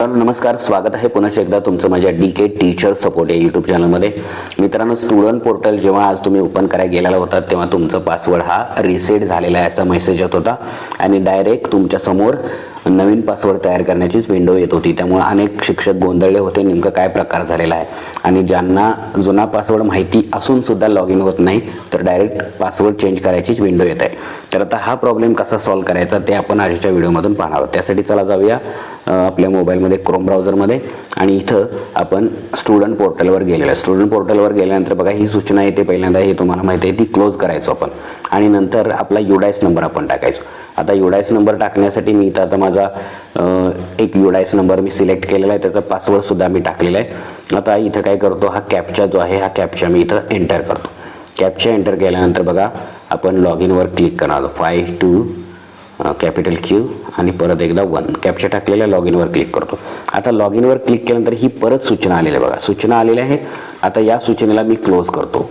तर नमस्कार. स्वागत आहे पुन्हा एकदा तुमचं माझ्या डी के टीचर सपोर्ट या यूट्यूब चॅनलमध्ये मित्रांनो स्टुडंट पोर्टल जेव्हा आज तुम्ही ओपन करायला गेलेला होता तेव्हा तुमचा पासवर्ड हा रिसेट झालेला आहे असा मेसेज येत होता. आणि डायरेक्ट तुमच्यासमोर नवीन पासवर्ड तयार करण्याचीच विंडो येत होती. त्यामुळे अनेक शिक्षक गोंधळले होते नेमकं काय प्रकार झालेला आहे. आणि ज्यांना जुना पासवर्ड माहिती असून सुद्धा लॉग इन होत नाही तर डायरेक्ट पासवर्ड चेंज करायचीच विंडो येत आहे. तर आता हा प्रॉब्लेम कसा सॉल्व्ह करायचा ते आपण आजच्या व्हिडिओमधून पाहणार आहोत. त्यासाठी चला जाऊया आपल्या मोबाईलमध्ये क्रोम ब्राउझरमध्ये आणि इथं आपण स्टुडंट पोर्टलवर गेलेलं आहे. स्टुडंट पोर्टलवर गेल्यानंतर बघा ही सूचना येते पहिल्यांदा हे तुम्हाला माहिती आहे ती क्लोज करायचो आपण. आणि नंतर आपला युडायस नंबर आपण टाकायचो. आता युडायस नंबर टाकण्यासाठी मी इथं आता माझा एक युडायस नंबर मी सिलेक्ट केलेला आहे. त्याचा पासवर्डसुद्धा मी टाकलेला आहे. आता इथं काय करतो हा कॅपचा जो आहे हा कॅपचा मी इथं एंटर करतो. कॅपचा एंटर केल्यानंतर बघा आपण लॉग इनवर क्लिक करणार फाय टू कॅपिटल क्यू आणि परत एकदा वन कॅप्चर टाकलेल्या लॉग इनवर क्लिक करतो. आता लॉग इनवर क्लिक केल्यानंतर ही परत सूचना आलेली आहे बघा. सूचना आलेली आहे. आता या सूचनेला मी क्लोज करतो.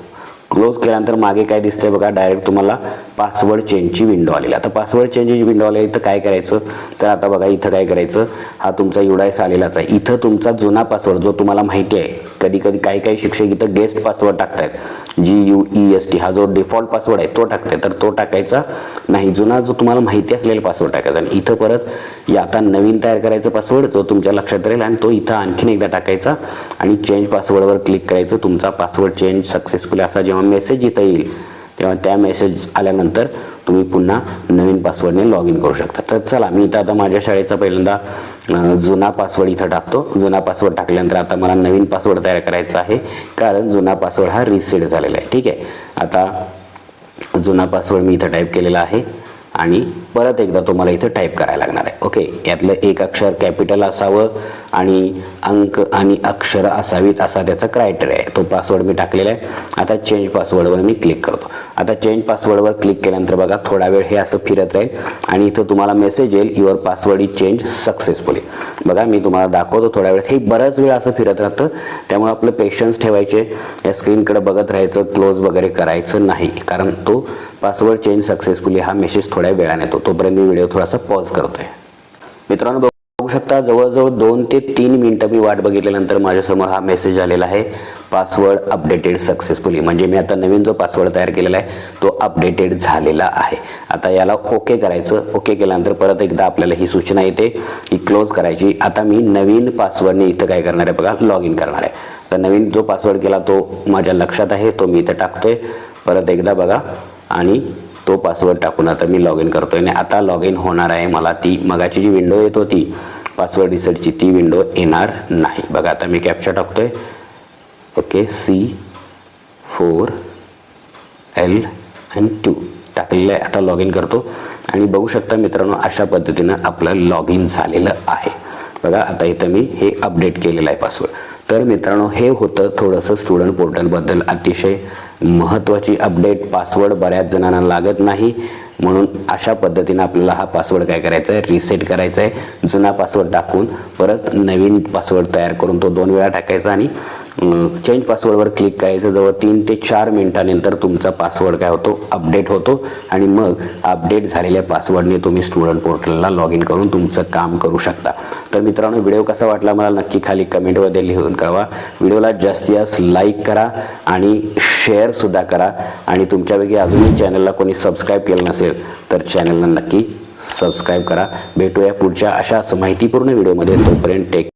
क्लोज केल्यानंतर मागे काय दिसतंय बघा डायरेक्ट तुम्हाला पासवर्ड चेंजची विंडो आलेली. आता पासवर्ड चेंजची विंडो आली तर काय करायचं? तर आता बघा इथं काय करायचं? हा तुमचा युडायस आलेलाच आहे. इथं तुमचा जुना पासवर्ड जो तुम्हाला माहिती आहे कधी कधी काही काही शिक्षक इथं guest password टाकतायत. G U E S T हा जो डिफॉल्ट पासवर्ड आहे तो टाकताय तर तो टाकायचा नाही. जुना जो तुम्हाला माहिती असलेला पासवर्ड टाकायचा. आणि इथं परत या आता नवीन तयार करायचा पासवर्ड जो तुमच्या लक्षात राहील आणि तो इथं आणखीन एकदा टाकायचा आणि चेंज पासवर्डवर क्लिक करायचं. तुमचा पासवर्ड चेंज सक्सेसफुल असा जेव्हा मेसेज इथं येईल तेव्हा त्या मेसेज आल्यानंतर तुम्ही पुन्हा नवीन पासवर्डने लॉग इन करू शकता. तर चला मी इथं आता माझ्या शाळेचा पहिल्यांदा जुना पासवर्ड इथं टाकतो. जुना पासवर्ड टाकल्यानंतर आता मला नवीन पासवर्ड तयार करायचा आहे. कारण जुना पासवर्ड हा रिसेट झालेला आहे. ठीक आहे? आता जुना पासवर्ड मी इथं टाईप केलेला आहे आणि परत एकदा तुम्हाला इथं टाईप करायला लागणार आहे. ओके यातलं एक अक्षर कॅपिटल असावं आणि अंक आणि अक्षर असावीत असा त्याचा क्रायटेरिया आहे. तो पासवर्ड मी टाकलेला आहे. आता चेंज पासवर्डवर मी क्लिक करतो. आता चेंज पासवर्डवर क्लिक केल्यानंतर बघा थोडा वेळ हे असं फिरत राहील आणि इथं तुम्हाला मेसेज येईल your password is change successfully बघा मी तुम्हाला दाखवतो थोड्या वेळ. हे बराच वेळ असं फिरत राहतं त्यामुळे आपलं पेशन्स ठेवायचे. या स्क्रीनकडे बघत राहायचं क्लोज वगैरे करायचं नाही कारण तो पासवर्ड चेंज सक्सेसफुली हा मेसेज थोड्या वेळाने येतो. तोपर्यंत मी व्हिडिओ थोडासा पॉज करतोय. मित्रांनो बघू शकता जवळजवळ दोन ते तीन मिनिटं मी वाट बघितल्यानंतर माझ्यासमोर हा मेसेज आलेला आहे. पासवर्ड अपडेटेड सक्सेसफुली म्हणजे मी आता नवीन जो पासवर्ड तयार केलेला आहे तो अपडेटेड झालेला आहे. आता याला ओके करायचं. ओके केल्यानंतर परत एकदा आपल्याला ही सूचना येते ही क्लोज करायची. आता मी नवीन पासवर्डने इथं काय करणार आहे बघा लॉग इन करणार आहे. तर नवीन जो पासवर्ड केला तो माझ्या लक्षात आहे तो मी इथं टाकतोय. परत एकदा बघा आणि तो पासवर्ड टाकून आता मी लॉग इन करतोय. आणि आता लॉग इन होणार आहे मला ती मगाची जी विंडो येत होती पासवर्ड रिसेटची ती विंडो येणार नाही. बघा आता मी कॅप्चा टाकतोय. ओके सी फोर एल आणि टू टाकलेलं आहे. आता लॉग इन करतो. आणि बघू शकता मित्रांनो अशा पद्धतीनं आपलं लॉग इन झालेलं आहे. बघा आता इथं मी हे अपडेट केलेलं आहे पासवर्ड तर मित्रांनो हे होतं थोडंसं स्टुडंट पोर्टलबद्दल अतिशय महत्त्वाची अपडेट पासवर्ड बऱ्याच जणांना लागत नाही. म्हणून अशा पद्धतीनं आपल्याला हा पासवर्ड काय करायचा आहे? रिसेट करायचा आहे. जुना पासवर्ड टाकून परत नवीन पासवर्ड तयार करून तो दोन वेळा टाकायचा आणि चेंज पासवर्डवर क्लिक करायचं. जवळ तीन ते चार मिनिटानंतर तुमचा पासवर्ड काय होतो? अपडेट होतो. आणि मग अपडेट झालेल्या पासवर्डने तुम्ही स्टुडंट पोर्टलला लॉग इन करून तुमचं काम करू शकता. तर मित्रांनो व्हिडिओ कसा वाटला मला नक्की खाली कमेंटमध्ये लिहून कळवा. व्हिडिओला जास्तीत जास्त लाईक करा आणि शेअरसुद्धा करा. आणि तुमच्यापैकी अजूनही चॅनलला कोणी सबस्क्राईब केलं नसेल तर चॅनलला नक्की सबस्क्राईब करा. भेटूया पुढच्या अशाच माहितीपूर्ण व्हिडिओमध्ये तोपर्यंत टेक